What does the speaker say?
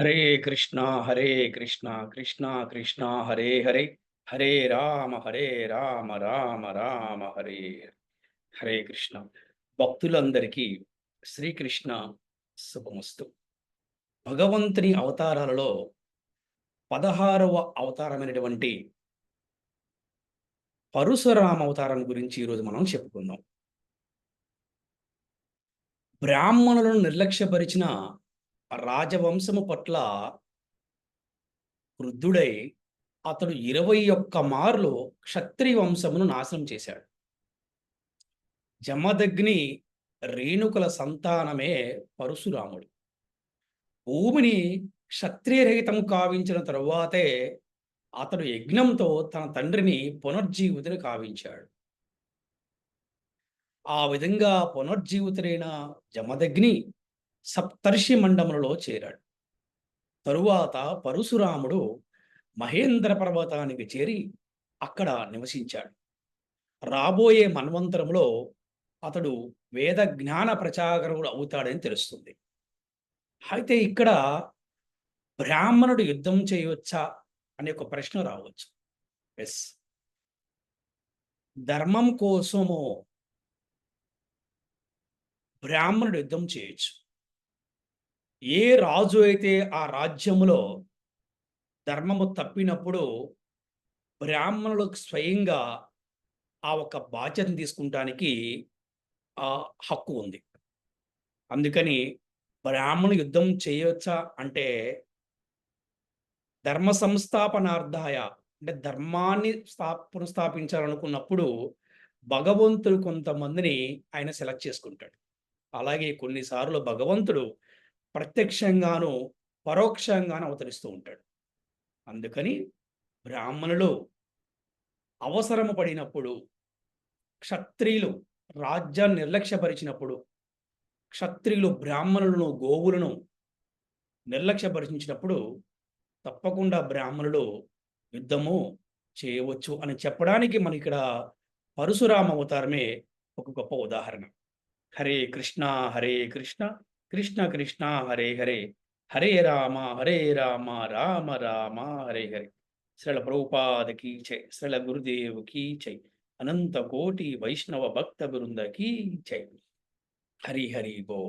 హరే కృష్ణ హరే కృష్ణ కృష్ణ కృష్ణ హరే హరే హరే రామ హరే రామ రామ రామ హరే హరే కృష్ణ. భక్తులందరికీ శ్రీకృష్ణ శుభమస్తు. భగవంతుని అవతారాలలో పదహారవ అవతారమైనటువంటి పరశురామ అవతారం గురించి ఈరోజు మనం చెప్పుకుందాం. బ్రాహ్మణులను నిర్లక్ష్యపరిచిన రాజవంశము పట్ల వృద్ధుడై అతడు ఇరవై ఒక్క మార్లు క్షత్రియ వంశమును నాశనం చేశాడు. జమదగ్ని రేణుకుల సంతానమే పరశురాముడు. భూమిని క్షత్రియరహితం కావించిన తరువాతే అతడు యజ్ఞంతో తన తండ్రిని పునర్జీవితుని కావించాడు. ఆ విధంగా పునర్జీవితులైన జమదగ్ని సప్తర్షి మండములలో చేరాడు. తరువాత పరశురాముడు మహేంద్ర పర్వతానికి చేరి అక్కడ నివసించాడు. రాబోయే మన్వంతరంలో అతడు వేద జ్ఞాన ప్రచారకుడు అవుతాడని తెలుస్తుంది. అయితే ఇక్కడ బ్రాహ్మణుడు యుద్ధం చేయవచ్చా అనే ఒక ప్రశ్న రావచ్చు. ఎస్. ధర్మం కోసము బ్రాహ్మణుడు యుద్ధం చేయొచ్చు. ఏ రాజు అయితే ఆ రాజ్యములో ధర్మము తప్పినప్పుడు బ్రాహ్మణులకు స్వయంగా ఆ ఒక బాధ్యతను తీసుకుంటానికి ఆ హక్కు ఉంది. అందుకని బ్రాహ్మణు యుద్ధం చేయవచ్చా అంటే ధర్మ సంస్థాపనార్థాయ అంటే ధర్మాన్ని స్థా పునఃస్థాపించాలనుకున్నప్పుడు భగవంతుడు కొంతమందిని ఆయన సెలెక్ట్ చేసుకుంటాడు. అలాగే కొన్నిసార్లు భగవంతుడు ప్రత్యక్షంగాను పరోక్షంగాను అవతరిస్తూ ఉంటాడు. అందుకని బ్రాహ్మణులు అవసరము పడినప్పుడు క్షత్రియులు రాజ్యాన్ని నిర్లక్ష్యపరిచినప్పుడు క్షత్రియులు బ్రాహ్మణులను గోవులను నిర్లక్ష్యపరిచినప్పుడు తప్పకుండా బ్రాహ్మణులు యుద్ధము చేయవచ్చు అని చెప్పడానికి మన ఇక్కడ పరశురామ అవతారమే ఒక గొప్ప ఉదాహరణ. హరే కృష్ణ హరే కృష్ణ. కృష్ణ కృష్ణ హరే హరే హరే రామ హరే రామ రామ రామ హరే హరే శ్రీల ప్రభుపాద కీ చై శ్రీల గురుదేవ్ కీ చై అనంత కోటి వైష్ణవ భక్త బృంద కీ చై హరి హరి బో